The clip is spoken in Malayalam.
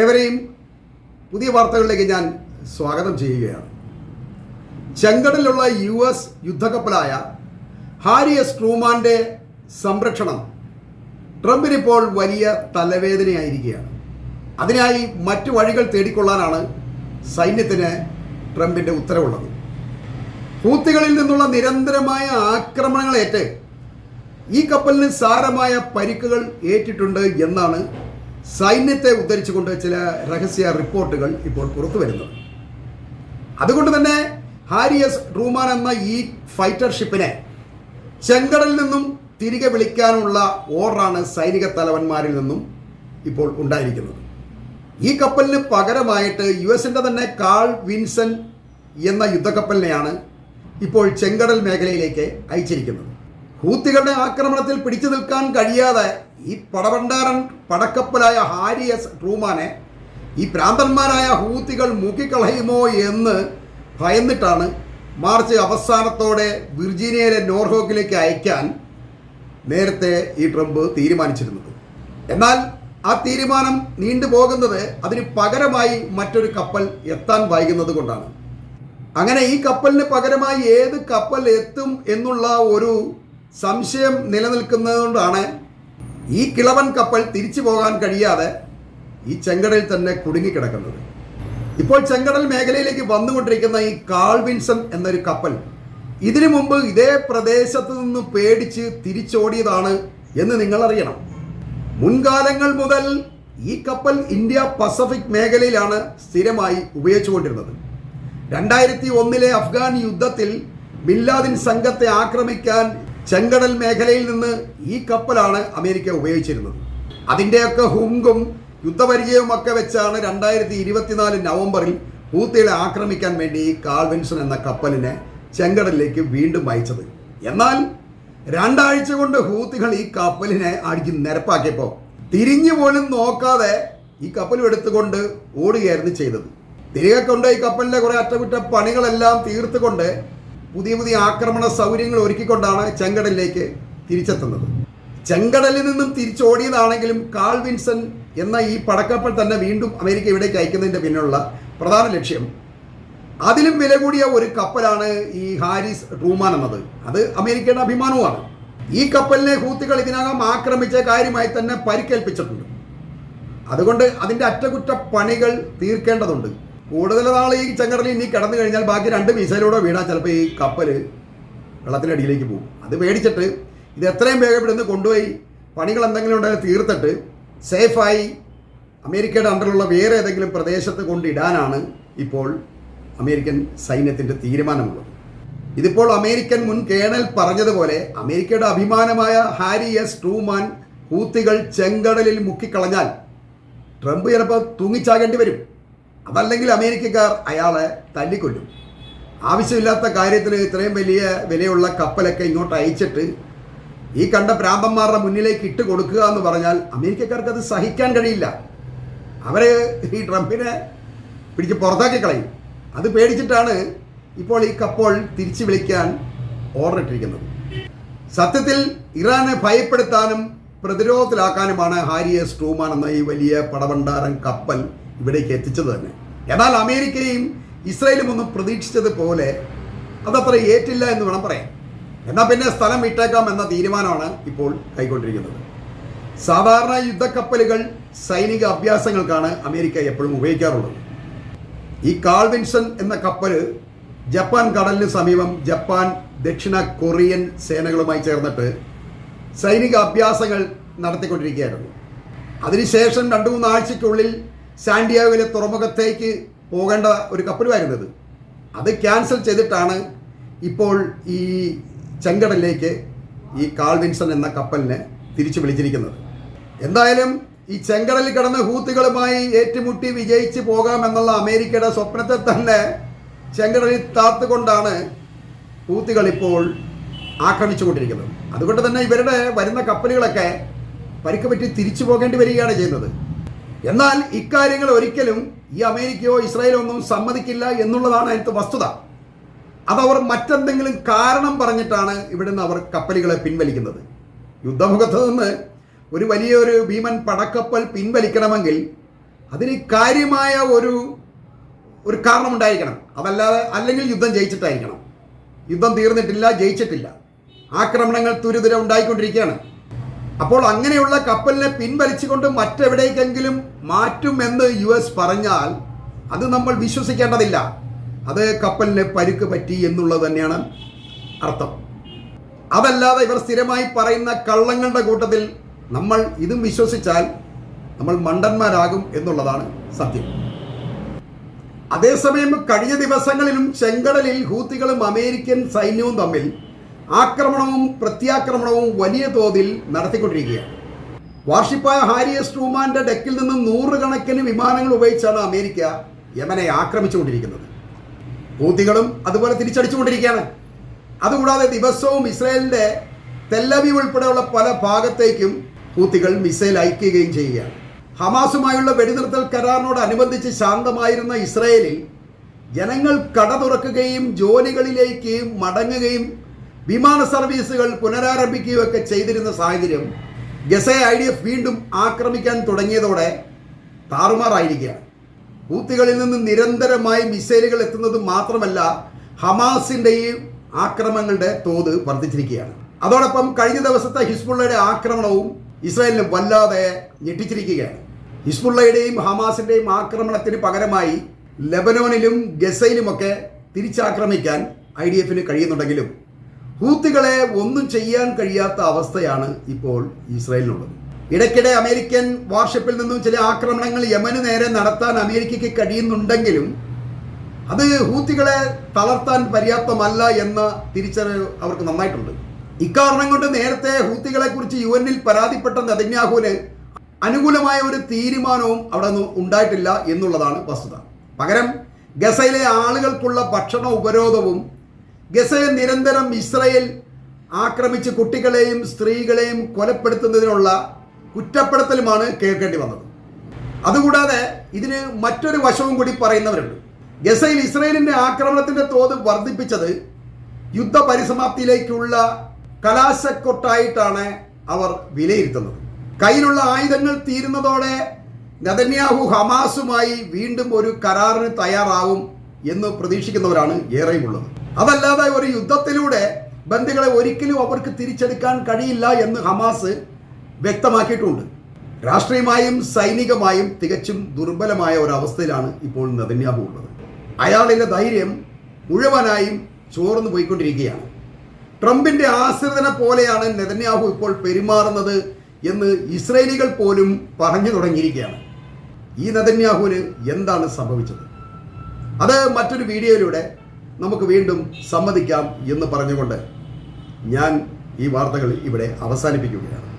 ഏവരെയും പുതിയ വാർത്തകളിലേക്ക് ഞാൻ സ്വാഗതം ചെയ്യുകയാണ്. ചെങ്കടലിലുള്ള യു എസ് യുദ്ധക്കപ്പലായ ഹാരി എസ് ട്രൂമാന്റെ സംരക്ഷണം ട്രംപിനിപ്പോൾ വലിയ തലവേദനയായിരിക്കുകയാണ്. അതിനായി മറ്റു വഴികൾ തേടിക്കൊള്ളാനാണ് സൈന്യത്തിന് ട്രംപിന്റെ ഉത്തരവുള്ളത്. ഹൂത്തികളിൽ നിന്നുള്ള നിരന്തരമായ ആക്രമണങ്ങളേറ്റ് ഈ കപ്പലിന് സാരമായ പരിക്കുകൾ ഏറ്റിട്ടുണ്ട് എന്നാണ് സൈന്യത്തെ ഉദ്ധരിച്ചുകൊണ്ട് ചില രഹസ്യ റിപ്പോർട്ടുകൾ ഇപ്പോൾ പുറത്തു വരുന്നത് അതുകൊണ്ട് തന്നെ ഹാരിയസ് റൂമാൻ എന്ന ഈ ഫൈറ്റർ ഷിപ്പിനെ നിന്നും തിരികെ വിളിക്കാനുള്ള ഓർഡറാണ് സൈനിക തലവന്മാരിൽ നിന്നും ഇപ്പോൾ ഉണ്ടായിരിക്കുന്നത്. ഈ കപ്പലിന് പകരമായിട്ട് യു എസിന്റെ തന്നെ കാൾ വിൻസൺ എന്ന യുദ്ധക്കപ്പലിനെയാണ് ഇപ്പോൾ ചെങ്കടൽ മേഖലയിലേക്ക് അയച്ചിരിക്കുന്നത്. ഹൂത്തികളുടെ ആക്രമണത്തിൽ പിടിച്ചു നിൽക്കാൻ കഴിയാതെ ഈ പടഭണ്ഡാരൻ പടക്കപ്പലായ ഹാരിയസ് ട്രൂമാനെ ഈ പ്രാന്തന്മാരായ ഹൂത്തികൾ മുക്കിക്കളയുമോ എന്ന് ഭയന്നിട്ടാണ് മാർച്ച് അവസാനത്തോടെ വിർജീനിയയിലെ നോർഹോക്കിലേക്ക് അയക്കാൻ നേരത്തെ ഈ ട്രംപ് തീരുമാനിച്ചിരുന്നത്. എന്നാൽ ആ തീരുമാനം നീണ്ടുപോകുന്നത് അതിന് പകരമായി മറ്റൊരു കപ്പൽ എത്താൻ വൈകുന്നത് കൊണ്ടാണ്. അങ്ങനെ ഈ കപ്പലിന് പകരമായി ഏത് കപ്പൽ എത്തും എന്നുള്ള ഒരു സംശയം നിലനിൽക്കുന്നതുകൊണ്ടാണ് ഈ കിളവൻ കപ്പൽ തിരിച്ചു പോകാൻ കഴിയാതെ ഈ ചെങ്കടലിൽ തന്നെ കുടുങ്ങിക്കിടക്കുന്നത്. ഇപ്പോൾ ചെങ്കടൽ മേഖലയിലേക്ക് വന്നുകൊണ്ടിരിക്കുന്ന ഈ കാൾവിൻസൺ എന്നൊരു കപ്പൽ ഇതിനു മുമ്പ് ഇതേ പ്രദേശത്ത് നിന്ന് പേടിച്ച് തിരിച്ചോടിയതാണ് എന്ന് നിങ്ങൾ അറിയണം മുൻകാലങ്ങൾ മുതൽ ഈ കപ്പൽ ഇന്ത്യ പസഫിക് മേഖലയിലാണ് സ്ഥിരമായി ഉപയോഗിച്ചുകൊണ്ടിരുന്നത്. രണ്ടായിരത്തി ഒന്നിലെ അഫ്ഗാൻ യുദ്ധത്തിൽ ബില്ലാദിൻ സംഘത്തെ ആക്രമിക്കാൻ ചെങ്കടൽ മേഖലയിൽ നിന്ന് ഈ കപ്പലാണ് അമേരിക്ക ഉപയോഗിച്ചിരുന്നത്. അതിന്റെയൊക്കെ ഹുങ്കും യുദ്ധപരിചയവും ഒക്കെ വെച്ചാണ് രണ്ടായിരത്തി ഇരുപത്തിനാല് നവംബറിൽ ഹൂത്തികളെ ആക്രമിക്കാൻ വേണ്ടി ഈ കാൾവിൻസൺ എന്ന കപ്പലിനെ ചെങ്കടലിലേക്ക് വീണ്ടും അയച്ചത്. എന്നാൽ രണ്ടാഴ്ച കൊണ്ട് ഹൂത്തികൾ ഈ കപ്പലിനെ അടിച്ച് നിരപ്പാക്കിയപ്പോൾ തിരിഞ്ഞു പോലും നോക്കാതെ ഈ കപ്പലും എടുത്തുകൊണ്ട് ഓടുകയായിരുന്നു ചെയ്തത്. തിരികെ കൊണ്ട് ഈ കപ്പലിലെ കുറെ അറ്റകുറ്റ പണികളെല്ലാം തീർത്തുകൊണ്ട് പുതിയ പുതിയ ആക്രമണ സൗകര്യങ്ങൾ ഒരുക്കിക്കൊണ്ടാണ് ചെങ്കടലിലേക്ക് തിരിച്ചെത്തുന്നത്. ചെങ്കടലിൽ നിന്നും തിരിച്ചോടിയതാണെങ്കിലും കാൾ വിൻസൺ എന്ന ഈ പടക്കപ്പൽ തന്നെ വീണ്ടും അമേരിക്ക ഇവിടേക്ക് അയക്കുന്നതിന്റെ പിന്നിലുള്ള പ്രധാന ലക്ഷ്യം. അതിലും വില കൂടിയ ഒരു കപ്പലാണ് ഈ ഹാരിസ് ട്രൂമാൻ എന്നത്. അത് അമേരിക്കയുടെ അഭിമാനവുമാണ്. ഈ കപ്പലിനെ ഹൂത്തികൾ ഇതിനകം ആക്രമിച്ച കാര്യമായി തന്നെ പരിക്കേൽപ്പിച്ചിട്ടുണ്ട്. അതുകൊണ്ട് അതിന്റെ അറ്റകുറ്റ പണികൾ തീർക്കേണ്ടതുണ്ട്. കൂടുതൽ നാൾ ഈ ചങ്ങറിൽ ഇനി കിടന്നു കഴിഞ്ഞാൽ ബാക്കി രണ്ട് മിസൈലൂടെ വീണാൽ ചിലപ്പോൾ ഈ കപ്പൽ വെള്ളത്തിനടിയിലേക്ക് പോകും. അത് പേടിച്ചിട്ട് ഇത് എത്രയും വേഗം കൊണ്ടുപോയി പണികൾ എന്തെങ്കിലും ഉണ്ടെങ്കിൽ തീർത്തിട്ട് സേഫായി അമേരിക്കയുടെ അണ്ടറിലുള്ള വേറെ ഏതെങ്കിലും പ്രദേശത്ത് കൊണ്ടിടാനാണ് ഇപ്പോൾ അമേരിക്കൻ സൈന്യത്തിന്റെ തീരുമാനമുള്ളത്. ഇതിപ്പോൾ അമേരിക്കൻ മുൻ കേണൽ പറഞ്ഞതുപോലെ അമേരിക്കയുടെ അഭിമാനമായ ഹാരി എസ് ട്രൂമാൻ കൂത്തികൾ ചെങ്കടലിൽ മുക്കിക്കളഞ്ഞാൽ ട്രംപ് ചിലപ്പോൾ തൂങ്ങിച്ചാകേണ്ടി വരും. അതല്ലെങ്കിൽ അമേരിക്കക്കാർ അയാളെ തല്ലിക്കൊല്ലും. ആവശ്യമില്ലാത്ത കാര്യത്തിന് ഇത്രയും വലിയ വിലയുള്ള കപ്പലൊക്കെ ഇങ്ങോട്ട് അയച്ചിട്ട് ഈ കണ്ട പ്രാമ്പന്മാരുടെ മുന്നിലേക്ക് ഇട്ട് കൊടുക്കുക എന്ന് പറഞ്ഞാൽ അമേരിക്കക്കാർക്ക് അത് സഹിക്കാൻ കഴിയില്ല. അവരെ ഈ ട്രംപിനെ പിടിച്ച് പുറത്താക്കി കളയും. അത് പേടിച്ചിട്ടാണ് ഇപ്പോൾ ഈ കപ്പോൾ തിരിച്ചു വിളിക്കാൻ ഓർഡർ ഇട്ടിരിക്കുന്നത്. സത്യത്തിൽ ഇറാനെ ഭയപ്പെടുത്താനും പ്രതിരോധത്തിലാക്കാനുമാണ് ഹാരിയസ് ട്രൂമാൻ എന്ന ഈ വലിയ പടവണ്ടാരം കപ്പൽ ഇവിടേക്ക് എത്തിച്ചത് തന്നെ. എന്നാൽ അമേരിക്കയും ഇസ്രായേലും ഒന്നും പ്രതീക്ഷിച്ചതുപോലെ അതത്ര ഏറ്റില്ല എന്ന് വേണം പറയാൻ. എന്നാൽ പിന്നെ സ്ഥലം വിട്ടേക്കാം എന്ന തീരുമാനമാണ് ഇപ്പോൾ കൈക്കൊണ്ടിരിക്കുന്നത്. സാധാരണ യുദ്ധക്കപ്പലുകൾ സൈനിക അഭ്യാസങ്ങൾക്കാണ് അമേരിക്ക എപ്പോഴും ഉപയോഗിക്കാറുള്ളത്. ഈ കാൾവിൻസൺ എന്ന കപ്പൽ ജപ്പാൻ കടലിന് സമീപം ജപ്പാൻ ദക്ഷിണ കൊറിയൻ സേനകളുമായി ചേർന്നിട്ട് സൈനിക അഭ്യാസങ്ങൾ നടത്തിക്കൊണ്ടിരിക്കുകയായിരുന്നു. അതിനുശേഷം രണ്ടു മൂന്ന് ആഴ്ചയ്ക്കുള്ളിൽ സാന്റിയാഗോയിലെ തുറമുഖത്തേക്ക് പോകേണ്ട ഒരു കപ്പലുമായിരുന്നത്. അത് ക്യാൻസൽ ചെയ്തിട്ടാണ് ഇപ്പോൾ ഈ ചെങ്കടലിലേക്ക് ഈ കാൾവിൻസൺ എന്ന കപ്പലിനെ തിരിച്ചു വിളിച്ചിരിക്കുന്നത്. എന്തായാലും ഈ ചെങ്കടലിൽ കിടന്ന ഹൂത്തുകളുമായി ഏറ്റുമുട്ടി വിജയിച്ച് പോകാമെന്നുള്ള അമേരിക്കയുടെ സ്വപ്നത്തെ തന്നെ ചെങ്കടലിൽ താത്തുകൊണ്ടാണ് ഹൂത്തുകൾ ഇപ്പോൾ ആക്രമിച്ചുകൊണ്ടിരിക്കുന്നത്. അതുകൊണ്ട് തന്നെ ഇവരുടെ വരുന്ന കപ്പലുകളൊക്കെ പരിക്ക് പറ്റി തിരിച്ചു പോകേണ്ടി വരികയാണ് ചെയ്യുന്നത്. എന്നാൽ ഇക്കാര്യങ്ങൾ ഒരിക്കലും ഈ അമേരിക്കയോ ഇസ്രായേലോ ഒന്നും സമ്മതിക്കില്ല എന്നുള്ളതാണ് അതിനകത്ത് വസ്തുത. അതവർ മറ്റെന്തെങ്കിലും കാരണം പറഞ്ഞിട്ടാണ് ഇവിടുന്ന് അവർ കപ്പലുകളെ പിൻവലിക്കുന്നത്. യുദ്ധമുഖത്ത് നിന്ന് ഒരു വലിയൊരു ഭീമൻ പടക്കപ്പൽ പിൻവലിക്കണമെങ്കിൽ അതിന് കാര്യമായ ഒരു ഒരു കാരണമുണ്ടായിരിക്കണം. അതല്ലാതെ അല്ലെങ്കിൽ യുദ്ധം ജയിച്ചിട്ടായിരിക്കണം. യുദ്ധം തീർന്നിട്ടില്ല ജയിച്ചിട്ടില്ല. ആക്രമണങ്ങൾ തുരിതുര ഉണ്ടായിക്കൊണ്ടിരിക്കുകയാണ്. അപ്പോൾ അങ്ങനെയുള്ള കപ്പലിനെ പിൻവലിച്ചുകൊണ്ട് മറ്റെവിടേക്കെങ്കിലും മാറ്റുമെന്ന് യു എസ് പറഞ്ഞാൽ അത് നമ്മൾ വിശ്വസിക്കേണ്ടതില്ല. അത് കപ്പലിന് പരുക്ക് പറ്റി എന്നുള്ളത് തന്നെയാണ് അർത്ഥം. അതല്ലാതെ ഇവർ സ്ഥിരമായി പറയുന്ന കള്ളങ്ങളുടെ കൂട്ടത്തിൽ നമ്മൾ ഇതും വിശ്വസിച്ചാൽ നമ്മൾ മണ്ടന്മാരാകും എന്നുള്ളതാണ് സത്യം. അതേസമയം കഴിഞ്ഞ ദിവസങ്ങളിലും ചെങ്കടലിൽ ഹൂത്തികളും അമേരിക്കൻ സൈന്യവും തമ്മിൽ ആക്രമണവും പ്രത്യാക്രമണവും വലിയ തോതിൽ നടത്തിക്കൊണ്ടിരിക്കുകയാണ്. വാർഷിപ്പായ ഹാരിയസ് ട്രൂമാന്റെ ഡെക്കിൽ നിന്നും നൂറുകണക്കിന് വിമാനങ്ങൾ ഉപയോഗിച്ചാണ് അമേരിക്ക യമനെ ആക്രമിച്ചുകൊണ്ടിരിക്കുന്നത്. ഹൂത്തികളും അതുപോലെ തിരിച്ചടിച്ചുകൊണ്ടിരിക്കുകയാണ്. അതുകൂടാതെ ദിവസവും ഇസ്രായേലിന്റെ തെല്ലവി ഉൾപ്പെടെയുള്ള പല ഭാഗത്തേക്കും ഹൂത്തികൾ മിസൈൽ അയക്കുകയും ചെയ്യുകയാണ്. ഹമാസുമായുള്ള വെടിനിർത്തൽ കരാറിനോടനുബന്ധിച്ച് ശാന്തമായിരുന്ന ഇസ്രായേലിൽ ജനങ്ങൾ കട തുറക്കുകയും ജോലികളിലേക്ക് മടങ്ങുകയും വിമാന സർവീസുകൾ പുനരാരംഭിക്കുകയൊക്കെ ചെയ്തിരുന്ന സാഹചര്യം ഗസയെ ഐ ഡി എഫ് വീണ്ടും ആക്രമിക്കാൻ തുടങ്ങിയതോടെ താറുമാറായിരിക്കുകയാണ്. ഹൂത്തികളിൽ നിന്ന് നിരന്തരമായി മിസൈലുകൾ എത്തുന്നത് മാത്രമല്ല ഹമാസിന്റെയും ആക്രമണങ്ങളുടെ തോത് വർദ്ധിച്ചിരിക്കുകയാണ്. അതോടൊപ്പം കഴിഞ്ഞ ദിവസത്തെ ഹിസ്ബുള്ളയുടെ ആക്രമണവും ഇസ്രായേലിനെ വല്ലാതെ ഞെട്ടിച്ചിരിക്കുകയാണ്. ഹിസ്ബുള്ളയുടെയും ഹമാസിന്റെയും ആക്രമണത്തിന് പകരമായി ലെബനോനിലും ഗസയിലുമൊക്കെ തിരിച്ചാക്രമിക്കാൻ ഐ ഡി എഫിന് കഴിയുന്നുണ്ടെങ്കിലും ഹൂത്തികളെ ഒന്നും ചെയ്യാൻ കഴിയാത്ത അവസ്ഥയാണ് ഇപ്പോൾ ഇസ്രായേലിനുള്ളത്. ഇടയ്ക്കിടെ അമേരിക്കൻ വാർഷിപ്പിൽ നിന്നും ചില ആക്രമണങ്ങൾ യമന് നേരെ നടത്താൻ അമേരിക്കയ്ക്ക് കഴിയുന്നുണ്ടെങ്കിലും അത് ഹൂത്തികളെ തളർത്താൻ പര്യാപ്തമല്ല എന്ന തിരിച്ചറിവ് അവർക്ക് നന്നായിട്ടുണ്ട്. ഇക്കാരണം കൊണ്ട് നേരത്തെ ഹൂത്തികളെ കുറിച്ച് യു എന്നിൽ പരാതിപ്പെട്ട നെതന്യാഹുവിന് അനുകൂലമായ ഒരു തീരുമാനവും അവിടെ ഉണ്ടായിട്ടില്ല എന്നുള്ളതാണ് വസ്തുത. പകരം ഗസയിലെ ആളുകൾക്കുള്ള ഭക്ഷണ ഉപരോധവും ഗസയെ നിരന്തരം ഇസ്രയേൽ ആക്രമിച്ച് കുട്ടികളെയും സ്ത്രീകളെയും കൊലപ്പെടുത്തുന്നതിനുള്ള കുറ്റപ്പെടുത്തലുമാണ് കേൾക്കേണ്ടി വന്നത്. അതുകൂടാതെ ഇതിന് മറ്റൊരു വശവും കൂടി പറയുന്നവരുണ്ട്. ഗസയിൽ ഇസ്രയേലിന്റെ ആക്രമണത്തിന്റെ തോത് വർദ്ധിപ്പിച്ചത് യുദ്ധ പരിസമാപ്തിയിലേക്കുള്ള കലാശക്കൊട്ടായിട്ടാണ് അവർ വിലയിരുത്തുന്നത്. കയ്യിലുള്ള ആയുധങ്ങൾ തീരുന്നതോടെ നദന്യാഹു ഹമാസുമായി വീണ്ടും ഒരു കരാറിന് തയ്യാറാവും എന്ന് പ്രതീക്ഷിക്കുന്നവരാണ് ഏറെയുമുള്ളത് അതല്ലാതെ ഒരു യുദ്ധത്തിലൂടെ ബന്ദികളെ ഒരിക്കലും അവർക്ക് തിരിച്ചെടുക്കാൻ കഴിയില്ല എന്ന് ഹമാസ് വ്യക്തമാക്കിയിട്ടുണ്ട്. രാഷ്ട്രീയമായും സൈനികമായും തികച്ചും ദുർബലമായ ഒരു അവസ്ഥയിലാണ് ഇപ്പോൾ നെതന്യാഹു ഉള്ളത്. അയാളിലെ ധൈര്യം മുഴുവനായും ചോർന്നു പോയിക്കൊണ്ടിരിക്കുകയാണ്. ട്രംപിന്റെ ആശ്രിതനെ പോലെയാണ് നെതന്യാഹു ഇപ്പോൾ പെരുമാറുന്നത് എന്ന് ഇസ്രയേലികൾ പോലും പറഞ്ഞു തുടങ്ങിയിരിക്കുകയാണ്. ഈ നെതന്യാഹുവിന് എന്താണ് സംഭവിച്ചത്? അത് മറ്റൊരു വീഡിയോയിലൂടെ നമുക്ക് വീണ്ടും സമ്മതിക്കാം എന്ന് പറഞ്ഞുകൊണ്ട് ഞാൻ ഈ വാർത്തകൾ ഇവിടെ അവസാനിപ്പിക്കുകയാണ്.